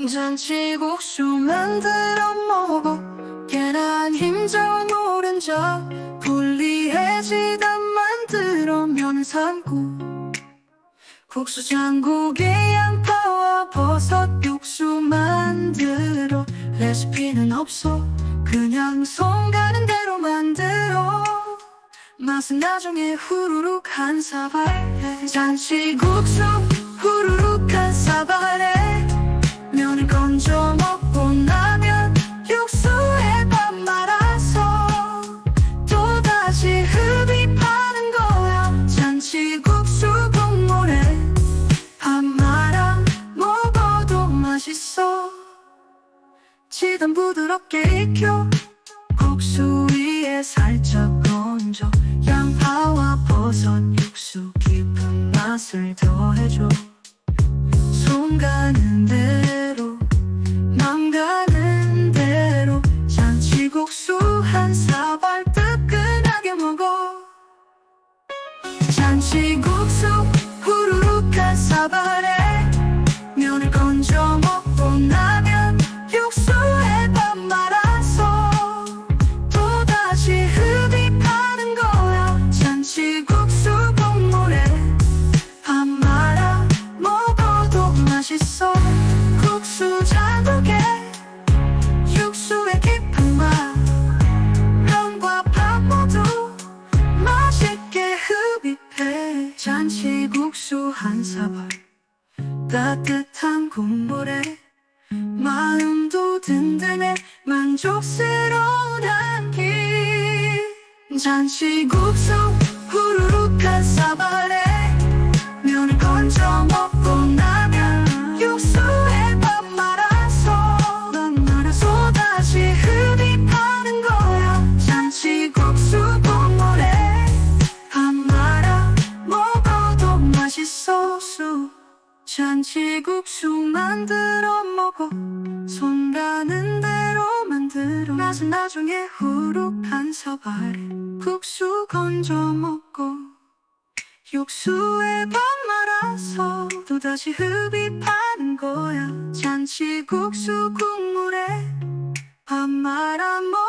잔치국수 만들어 먹어. 계란 힘좀 노른자 분리해지다 만들어 면 삶고. 국수 장국에 양파와 버섯 육수 만들어. 레시피는 없어. 그냥 손 가는 대로 만들어. 맛은 나중에 후루룩 한 사발에 잔치국수 후루룩 한 사발 지단 부드럽게 익혀 국수 위에 살짝 얹어 양파와 버섯 육수 깊은 맛을 더해줘. 손 가는 대로 맘 가는 대로 잔치국수 한 사발 뜨끈하게 먹어. 잔치국수 후루룩 한 사발에 면을 건져 먹고 나 따뜻한 국물에 마음도 든든해 만족스러운 한끼. 잔치국수 후루룩 한 사발에 면을 건져 먹고 나면 육수에 밥 말아서 밥 말아서 다시 흡입하는 거야. 잔치국수 국물에 밥 말아 먹어도 맛있어. 수 잔치국수 만들어 먹어. 손 가는 대로 만들어. 맛은 나중에 후룩 한 사발에 국수 건져 먹고 육수에 밥 말아서 또다시 흡입하는 거야. 잔치국수 국물에 밥 말아 먹어